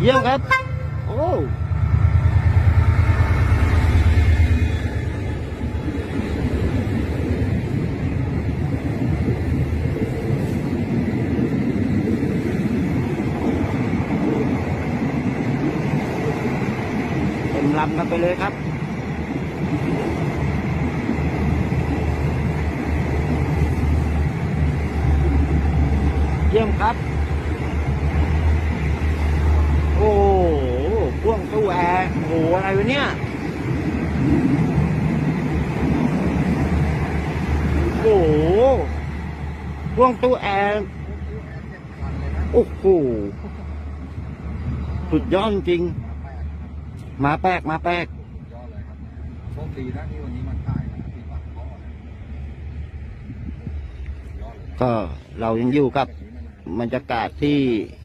เยี่ยมครับ โอ้เต็มลำกันไปเลยครับ เยี่ยมครับ โอ้โหพ่วงตู้แอร์ โอ้โหอะไรวะเนี่ย โอ้โหพ่วงตู้แอร์โอ้โหสุดยอดจริง มาแปลกมาแปลกยอดเลยครับโชคดีนะที่วันนี้มันขายนะที่ปากท่อนะยอดเลยนะ ก็เรายังอยู่กับบรรยากาศที่